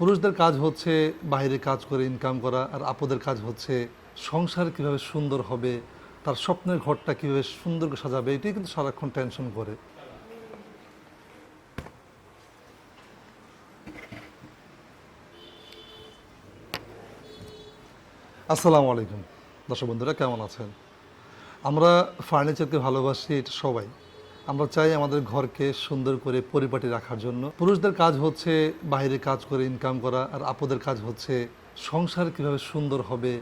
পুরুষদের কাজ হচ্ছে বাইরে কাজ করে ইনকাম করা, আর আপদের কাজ হচ্ছে সংসার কীভাবে সুন্দর হবে, তার স্বপ্নের ঘরটা কীভাবে সুন্দর করে সাজাবে, এটাই কিন্তু সারাক্ষণ টেনশন করে। আসসালামু আলাইকুম। দর্শক বন্ধুরা, কেমন আছেন? আমরা ফার্নিচারকে ভালোবাসি, এটা সবাই। আমরা চাই আমাদের ঘরকে সুন্দর করে পরিপাটি রাখার জন্য। পুরুষদের কাজ হচ্ছে বাইরে কাজ করে ইনকাম করা, আর আপদের কাজ হচ্ছে সংসার কীভাবে সুন্দর হবে,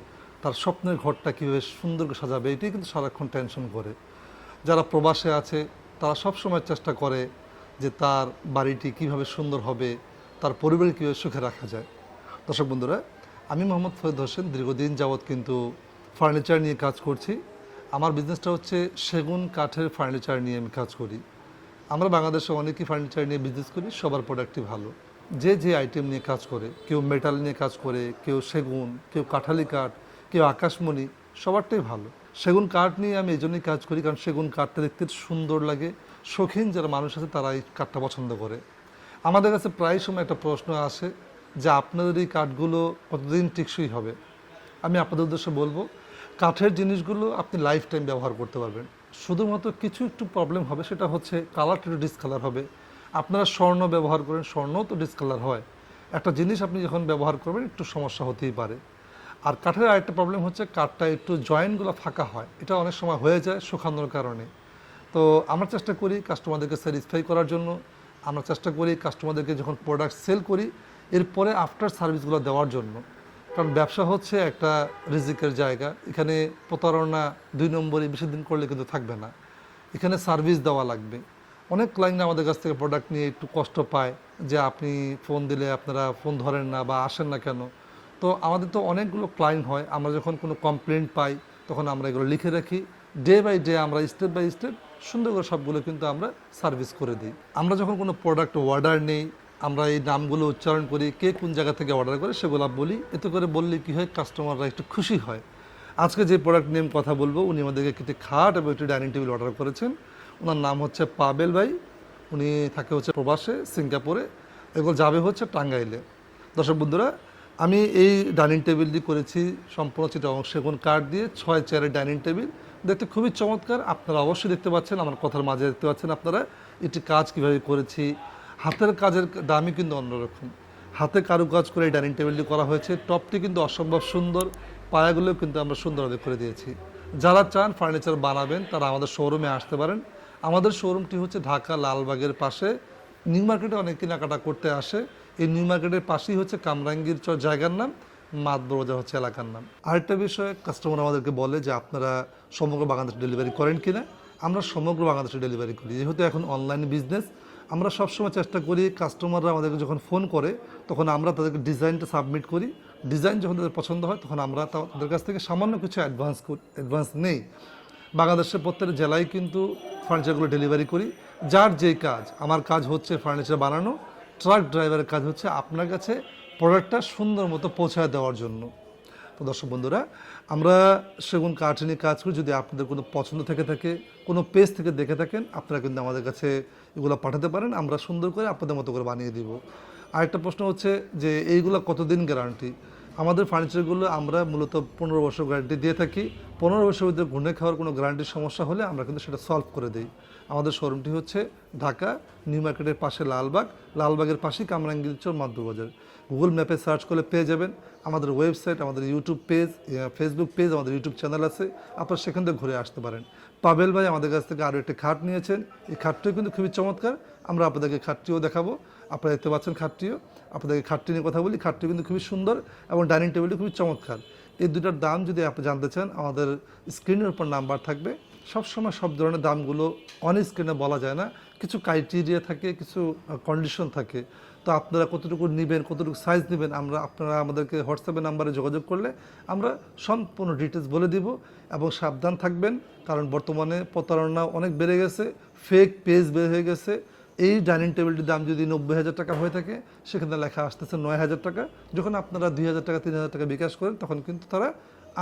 তার স্বপ্নের ঘরটা কীভাবে সুন্দর করে সাজাবে, এটাই কিন্তু সারাক্ষণ টেনশন করে। যারা প্রবাসে আছে, তারা সবসময় চেষ্টা করে যে তার বাড়িটি কীভাবে সুন্দর হবে, তার পরিবার কীভাবে সুখে রাখা যায়। দর্শক বন্ধুরা, আমি মোহাম্মদ ফয়েদ হোসেন, দীর্ঘদিন যাবৎ কিন্তু ফার্নিচার নিয়ে কাজ করছি। আমার বিজনেসটা হচ্ছে সেগুন, কাঠের ফার্নিচার নিয়ে আমি কাজ করি। আমরা বাংলাদেশে অনেকই ফার্নিচার নিয়ে বিজনেস করি, সবার প্রোডাক্টই ভালো। যে যে আইটেম নিয়ে কাজ করে, কেউ মেটাল নিয়ে কাজ করে, কেউ সেগুন, কেউ কাঠালি কাঠ, কেউ আকাশমণি, সবারটাই ভালো। সেগুন কাঠ নিয়ে আমি এই জন্যই কাজ করি, কারণ সেগুন কাঠটা দেখতে সুন্দর লাগে। শৌখিন যারা মানুষ আছে, তারা এই কাঠটা পছন্দ করে। আমাদের কাছে প্রায় সময় একটা প্রশ্ন আসে যে, আপনাদের এই কাঠগুলো কতদিন টেকসই হবে? আমি আপনাদের উদ্দেশ্যে বলব, কাঠের জিনিসগুলো আপনি লাইফ টাইম ব্যবহার করতে পারবেন। শুধুমাত্র কিছু একটু প্রবলেম হবে, সেটা হচ্ছে কালারটা একটু ডিসকালার হবে। আপনারা স্বর্ণ ব্যবহার করেন, স্বর্ণও তো ডিসকালার হয়। একটা জিনিস আপনি যখন ব্যবহার করবেন, একটু সমস্যা হতেই পারে। আর কাঠের আরেকটা প্রবলেম হচ্ছে কাঠটা একটু জয়েন্টগুলো ফাঁকা হয়। এটা অনেক সময় হয়ে যায় শুকানোর কারণে। তো আমরা চেষ্টা করি কাস্টমারদেরকে স্যাটিসফাই করার জন্য। আমরা চেষ্টা করি কাস্টমারদেরকে যখন প্রোডাক্ট সেল করি, এরপরে আফটার সার্ভিসগুলো দেওয়ার জন্য। কারণ ব্যবসা হচ্ছে একটা রিজিকের জায়গা। এখানে প্রতারণা দুই নম্বরে বেশি দিন করলে কিন্তু থাকবে না। এখানে সার্ভিস দেওয়া লাগবে। অনেক ক্লায়েন্ট আমাদের কাছ থেকে প্রোডাক্ট নিয়ে একটু কষ্ট পায় যে আপনি ফোন দিলে আপনারা ফোন ধরেন না বা আসেন না কেন। তো আমাদের তো অনেকগুলো ক্লায়েন্ট হয়, আমরা যখন কোনো কমপ্লেন্ট পাই, তখন আমরা এগুলো লিখে রাখি। ডে বাই ডে আমরা স্টেপ বাই স্টেপ সুন্দর করে সবগুলো কিন্তু আমরা সার্ভিস করে দিই। আমরা যখন কোনো প্রোডাক্ট অর্ডার নেই আমরা এই নামগুলো উচ্চারণ করি, কে কোন জায়গা থেকে অর্ডার করে সেগুলো বলি। এতে করে বললে কি হয় কাস্টমাররা একটু খুশি হয়। আজকে যে প্রোডাক্ট নিয়ে কথা বলব, উনি আমাদেরকে একটি খাট এবং একটি ডাইনিং টেবিল অর্ডার করেছেন। ওনার নাম হচ্ছে পাবেল ভাই। উনি থাকে হচ্ছে প্রবাসে, সিঙ্গাপুরে। এগুলো যাবে হচ্ছে টাঙ্গাইলে। দর্শক বন্ধুরা, আমি এই ডাইনিং টেবিলটি করেছি সম্পূর্ণ চিটা সেগুন কাঠ দিয়ে, ছয় চেয়ারের ডাইনিং টেবিল দেখতে খুবই চমৎকার। আপনারা অবশ্যই দেখতে পাচ্ছেন, আমার কথার মাঝে দেখতে পাচ্ছেন আপনারা। এটি কাজ কীভাবে করেছি হাতের কাজের দামই কিন্তু অন্যরকম। হাতে কারুকাজ করে এই ডাইনিং টেবিলটি করা হয়েছে, টপটি কিন্তু অসম্ভব সুন্দর, পায়াগুলোও কিন্তু আমরা সুন্দরভাবে করে দিয়েছি। যারা চান ফার্নিচার বানাবেন, তারা আমাদের শোরুমে আসতে পারেন। আমাদের শোরুমটি হচ্ছে ঢাকা লালবাগের পাশে। নিউ মার্কেটে অনেক কেনাকাটা করতে আসে। এই নিউ মার্কেটের পাশেই হচ্ছে কামরাঙ্গীর চর জায়গার নাম মাতবরোজা হচ্ছে এলাকার নাম। আরেকটা বিষয়ে কাস্টমার আমাদেরকে বলে যে আপনারা সমগ্র বাংলাদেশে ডেলিভারি করেন কিনা। আমরা সমগ্র বাংলাদেশে ডেলিভারি করি। যেহেতু এখন অনলাইন বিজনেস আমরা সবসময় চেষ্টা করি কাস্টমাররা আমাদেরকে যখন ফোন করে, তখন আমরা তাদেরকে ডিজাইনটা সাবমিট করি। ডিজাইন যখন তাদের পছন্দ হয়, তখন আমরা তাদের কাছ থেকে সামান্য কিছু অ্যাডভান্স অ্যাডভান্স নেই। বাংলাদেশের প্রত্যেক জেলায় কিন্তু ফার্নিচারগুলো ডেলিভারি করি। যার যেই কাজ, আমার কাজ হচ্ছে ফার্নিচার বানানো, ট্রাক ড্রাইভারের কাজ হচ্ছে আপনার কাছে প্রোডাক্টটা সুন্দর মতো পৌঁছায় দেওয়ার জন্য। তো দর্শক বন্ধুরা, আমরা সেগুন কাঠ নিয়ে কাজ করি। যদি আপনাদের কোনো পছন্দ থেকে থাকে, কোনো পেজ থেকে দেখে থাকেন, আপনারা কিন্তু আমাদের কাছে এগুলো পাঠাতে পারেন। আমরা সুন্দর করে আপনাদের মতো করে বানিয়ে দিব। আরেকটা প্রশ্ন হচ্ছে যে, এইগুলো কতদিন গ্যারান্টি আমাদের ফার্নিচারগুলো আমরা মূলত পনেরো বছর গ্যারান্টি দিয়ে থাকি। পনেরো বছর ভিতরে ঘুরে খাওয়ার কোনো গ্যারান্টির সমস্যা হলে আমরা কিন্তু সেটা সলভ করে দিই। আমাদের শোরুমটি হচ্ছে ঢাকা নিউ মার্কেটের পাশে লালবাগ, লালবাগের পাশেই কামরাঙ্গীরচর মাদ্রবাজার। গুগল ম্যাপে সার্চ করলে পেয়ে যাবেন। আমাদের ওয়েবসাইট আমাদের ইউটিউব পেজ ফেসবুক পেজ আমাদের ইউটিউব চ্যানেল আছে। আপনারা সেখান থেকে ঘুরে আসতে পারেন। পাবেল ভাই আমাদের কাছ থেকে আরও একটি খাট নিয়েছেন। এই খাটটিও কিন্তু খুবই চমৎকার। আমরা আপনাদেরকে খাটটিও দেখাবো। আপনারা দেখতে পাচ্ছেন খাটটিও। আপনাদেরকে খাটটি নিয়ে কথা বলি। খাটটি কিন্তু খুবই সুন্দর এবং ডাইনিং টেবিলটি খুবই চমৎকার। এই দুটার দাম যদি আপনি জানতে চান, আমাদের স্ক্রিনের উপর নাম্বার থাকবে। সবসময় সব ধরনের দামগুলো অন স্ক্রিনে বলা যায় না। কিছু ক্রাইটেরিয়া থাকে, কিছু কন্ডিশন থাকে। তো আপনারা কতটুকু নেবেন, কতটুকু সাইজ নেবেন, আমরা আপনারা আমাদেরকে হোয়াটসঅ্যাপের নাম্বারে যোগাযোগ করলে আমরা সম্পূর্ণ ডিটেলস বলে দিব এবং সাবধান থাকবেন। কারণ বর্তমানে প্রতারণা অনেক বেড়ে গেছে ফেক পেজ বের হয়ে গেছে। এই ডাইনিং টেবিলটির দাম যদি নব্বই হাজার টাকা হয়ে থাকে, সেখানে লেখা আসতেছে নয় হাজার টাকা। যখন আপনারা দুই হাজার টাকা, তিন হাজার টাকা বিকাশ করেন, তখন কিন্তু তারা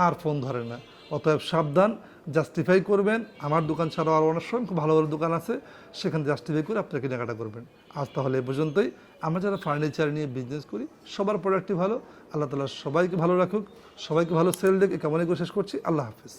আর ফোন ধরে না। অতএব সাবধান জাস্টিফাই করবেন। আমার দোকান ছাড়াও আরও অনেক সময় খুব ভালো ভালো দোকান আছে, সেখানে জাস্টিফাই করে আপনারা কেনাকাটা করবেন। আজ তাহলে এ পর্যন্তই। আমরা যারা ফার্নিচার নিয়ে বিজনেস করি, সবার প্রোডাক্টই ভালো। আল্লাহ তালা সবাইকে ভালো রাখুক। সবাইকে ভালো সেল দেখ। কামনা করে শেষ করছি। আল্লাহ হাফিজ।